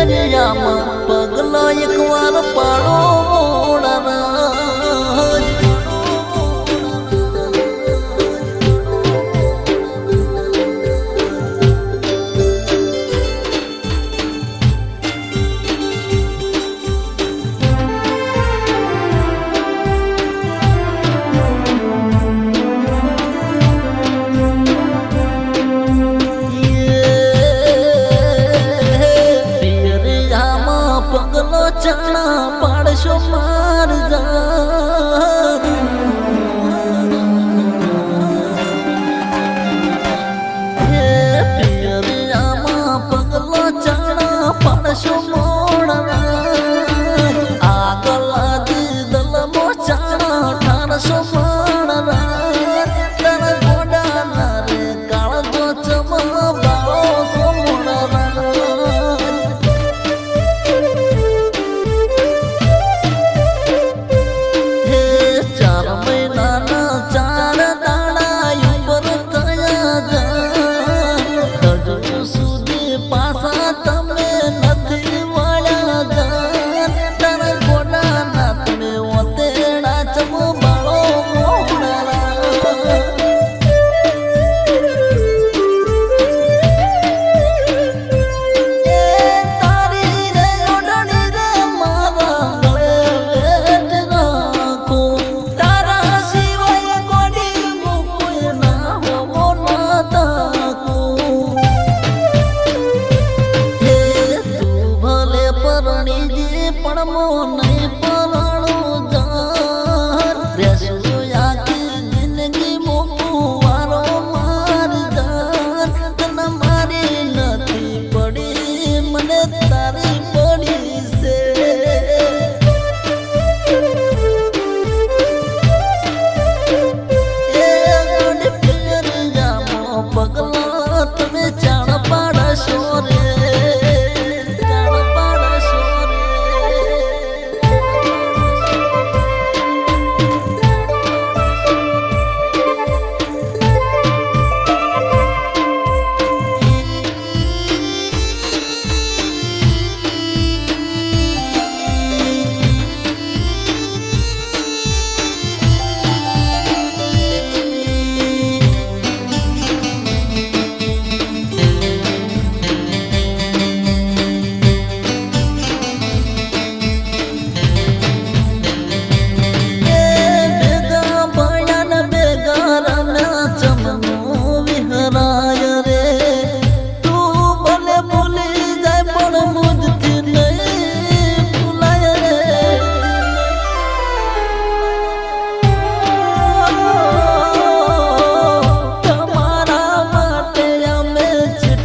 ನೇರೆಯ ಮಪ್ಪ ಗಲಾಯ ಕ್ವಾರ ಪಾಡೋಣ ચણા પાડશો માર જાન પગલા ચણા પાડશો મોડના આગલા દિદલમો ચણા ઠારશો માણના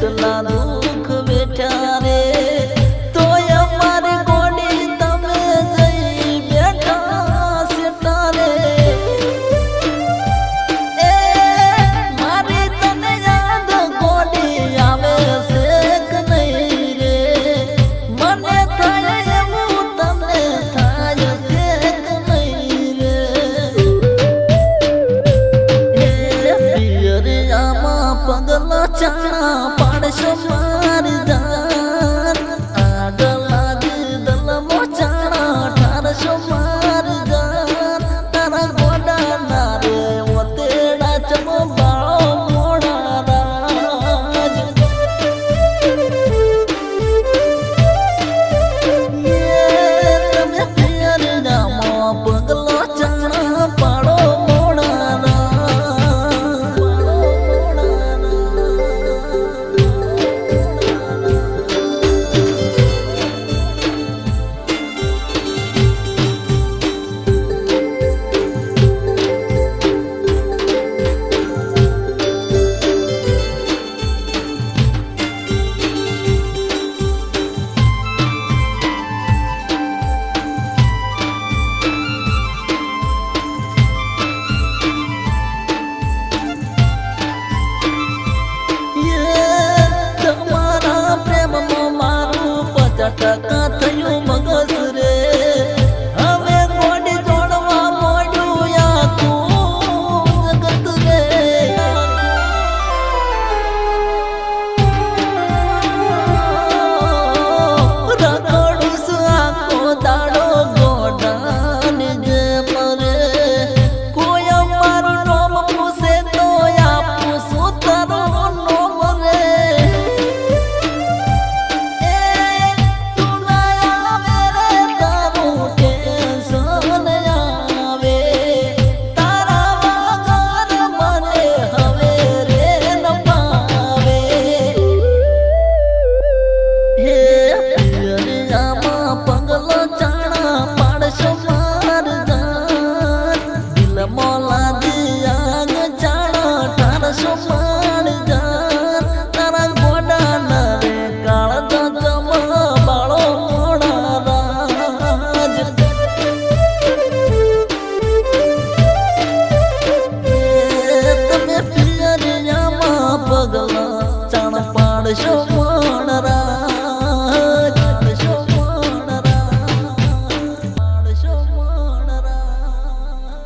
ಕಲಾದು tata tata